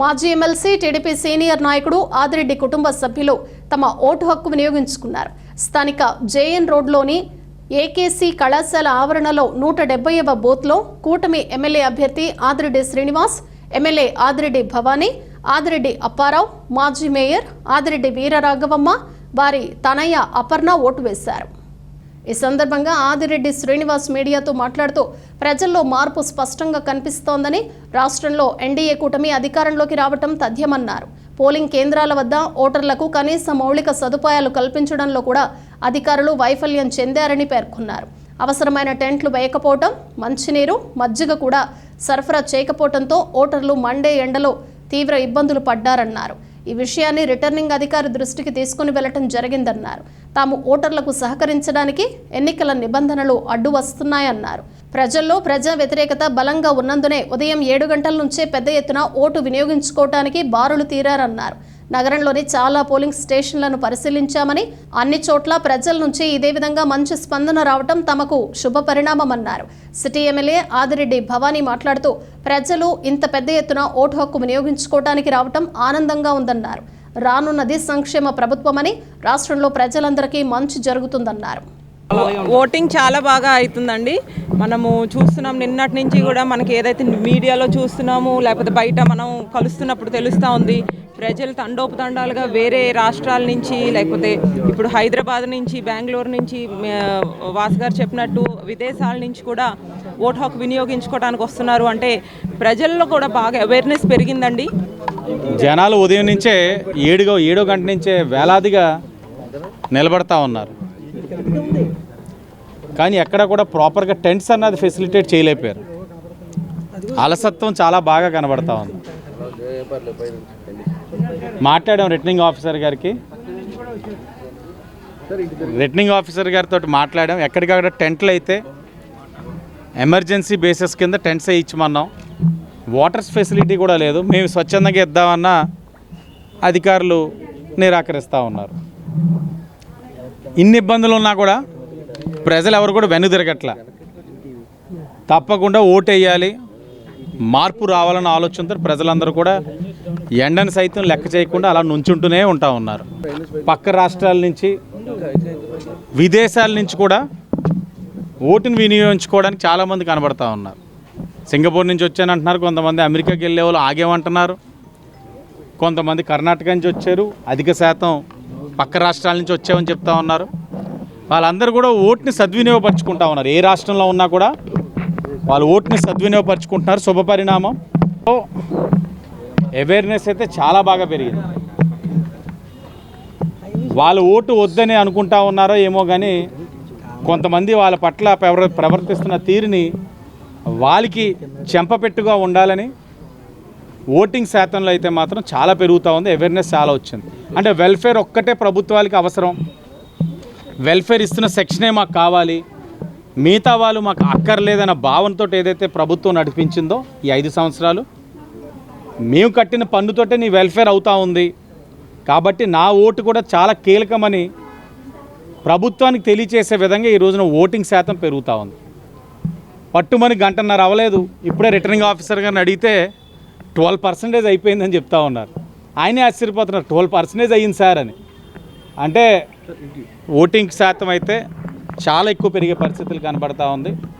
మాజీ MLC TDP senior నాయకుడు ఆదిరెడ్డి కుటుంబ సభ్యులు తమ ఓటు హక్కు వినియోగించుకున్నారు. స్థానిక జేఎన్ రోడ్లోని ఏకేసీ కళాశాల ఆవరణలో నూట డెబ్బైవ బూత్లో కూటమి ఎమ్మెల్యే అభ్యర్థి ఆదిరెడ్డి శ్రీనివాస్ ఎమ్మెల్యే ఆదిరెడ్డి భవానీ ఆదిరెడ్డి అప్పారావు మాజీ మేయర్ ఆదిరెడ్డి వీరరాఘవమ్మ వారి తనయ్య అపర్ణ ఓటు వేశారు. ఈ సందర్భంగా ఆదిరెడ్డి శ్రీనివాస్ మీడియాతో మాట్లాడుతూ ప్రజల్లో మార్పు స్పష్టంగా కనిపిస్తోందని రాష్ట్రంలో ఎన్డీఏ కూటమి అధికారంలోకి రావటం తథ్యమన్నారు. పోలింగ్ కేంద్రాల వద్ద ఓటర్లకు కనీస మౌలిక సదుపాయాలు కల్పించడంలో కూడా అధికారులు వైఫల్యం చెందారని పేర్కొన్నారు. అవసరమైన టెంట్లు వేయకపోవటం మంచినీరు మజ్జిగ కూడా సరఫరా చేయకపోవడంతో ఓటర్లు మండే ఎండలో తీవ్ర ఇబ్బందులు పడ్డారన్నారు. ఈ విషయాన్ని రిటర్నింగ్ అధికారి దృష్టికి తీసుకుని వెళ్ళటం జరిగిందన్నారు. తాము ఓటర్లకు సహకరించడానికి ఎన్నికల నిబంధనలు అడ్డు వస్తున్నాయన్నారు. ప్రజల్లో ప్రజా వ్యతిరేకత బలంగా ఉన్నందునే ఉదయం ఏడు గంటల నుంచే పెద్ద ఎత్తున ఓటు వినియోగించుకోవటానికి బారులు తీరారన్నారు. నగరంలోని చాలా పోలింగ్ స్టేషన్లను పరిశీలించామని అన్ని చోట్ల ప్రజల నుంచి ఇదే విధంగా మంచి స్పందన రావటం తమకు శుభ పరిణామమన్నారు సిటీ ఎమ్మెల్యే ఆదిరెడ్డి భవానీ మాట్లాడుతూ ప్రజలు ఇంత పెద్ద ఎత్తున ఓటు హక్కు వినియోగించుకోవటానికి రావటం ఆనందంగా ఉందన్నారు. రానున్నది సంక్షేమ ప్రభుత్వమని రాష్ట్రంలో ప్రజలందరికీ మంచి జరుగుతుందన్నారు. ఓటింగ్ చాలా బాగా అవుతుందండి మనము చూస్తున్నాం నిన్నటి నుంచి కూడా మనకి ఏదైతే మీడియాలో చూస్తున్నాము లేకపోతే బయట మనం కలుస్తున్నప్పుడు తెలుస్తూ ఉంది. ప్రజలు తండోపతండాలుగా వేరే రాష్ట్రాల నుంచి లేకపోతే ఇప్పుడు హైదరాబాద్ నుంచి బెంగళూరు నుంచి మే- వాసు గారు చెప్పినట్టు విదేశాల నుంచి కూడా ఓట్ హక్కు వినియోగించుకోవడానికి వస్తున్నారు. అంటే ప్రజల్లో కూడా బాగా అవేర్నెస్ పెరిగిందండి. జనాలు ఉదయం నుంచే ఏడుగో ఏడో గంట నుంచే వేలాదిగా నిలబడతా ఉన్నారు. కానీ ఎక్కడ కూడా ప్రాపర్గా టెంట్స్ అన్నది ఫెసిలిటేట్ చేయలేకపోయారు. అలసత్వం చాలా బాగా కనబడతా ఉంది. మాట్లాడాం రిటర్నింగ్ ఆఫీసర్ గారికి. రిటర్నింగ్ ఆఫీసర్ గారితో మాట్లాడాం. ఎక్కడికక్కడ టెంట్లు అయితే ఎమర్జెన్సీ బేసిస్ కింద టెంట్స్ ఇచ్చమన్నాం. వాటర్స్ ఫెసిలిటీ కూడా లేదు. మేము స్వచ్ఛందంగా ఇద్దామన్నా అధికారులు నిరాకరిస్తూ ఉన్నారు. ఇన్ని ఇబ్బందులు ఉన్నా కూడా ప్రజలు ఎవరు కూడా వెనుదిరగట్ల తప్పకుండా ఓటు వేయాలి మార్పు రావాలన్న ఆలోచనతో ప్రజలందరూ కూడా ఎండను సైతం లెక్క చేయకుండా అలా నుంచుంటూనే ఉంటా ఉన్నారు. పక్క రాష్ట్రాల నుంచి విదేశాల నుంచి కూడా ఓటుని వినియోగించుకోవడానికి చాలామంది కనబడతా ఉన్నారు. సింగపూర్ నుంచి వచ్చానంటున్నారు కొంతమంది అమెరికాకి వెళ్ళే వాళ్ళు ఆగేమంటున్నారు కొంతమంది కర్ణాటక నుంచి వచ్చారు అధిక శాతం పక్క రాష్ట్రాల నుంచి వచ్చామని చెప్తా ఉన్నారు. వాళ్ళందరూ కూడా ఓటుని సద్వినియోగపరచుకుంటా ఉన్నారు. ఏ రాష్ట్రంలో ఉన్నా కూడా వాళ్ళు ఓటుని సద్వినియోగపరుచుకుంటున్నారు శుభ పరిణామం అవేర్నెస్ అయితే చాలా బాగా పెరిగింది. వాళ్ళు ఓటు వద్దని అనుకుంటా ఉన్నారో ఏమో కానీ కొంతమంది వాళ్ళ పట్ల ప్రవర్తిస్తున్న తీరుని వాళ్ళకి చెంపపెట్టుగా ఉండాలని ఓటింగ్ శాతంలో అయితే మాత్రం చాలా పెరుగుతూ ఉంది అవేర్నెస్ చాలా వచ్చింది. అంటే వెల్ఫేర్ ఒక్కటే ప్రభుత్వాలకి అవసరం. వెల్ఫేర్ ఇస్తున్న సెక్షనే మాకు కావాలి. మిగతా వాళ్ళు మాకు అక్కర్లేదన్న భావనతో ఏదైతే ప్రభుత్వం నడిపించిందో ఈ ఐదు సంవత్సరాలు మేము కట్టిన పన్నుతోటే నీ వెల్ఫేర్ అవుతా ఉంది. కాబట్టి నా ఓటు కూడా చాలా కీలకమని ప్రభుత్వానికి తెలియచేసే విధంగా ఈ రోజున ఓటింగ్ శాతం పెరుగుతూ ఉంది. పట్టుమని గంటన్నర అవ్వలేదు. ఇప్పుడే రిటర్నింగ్ ఆఫీసర్ గారిని అడిగితే ట్వెల్వ్ పర్సెంటేజ్ అయిపోయిందని చెప్తా ఉన్నారు. ఆయనే ఆశ్చర్యపోతున్నారు ట్వెల్వ్ పర్సెంటేజ్ అయ్యింది సార్ అని. అంటే ఓటింగ్ శాతం అయితే చాలా ఎక్కువ పెరిగే పరిస్థితులు కనబడతా ఉంది.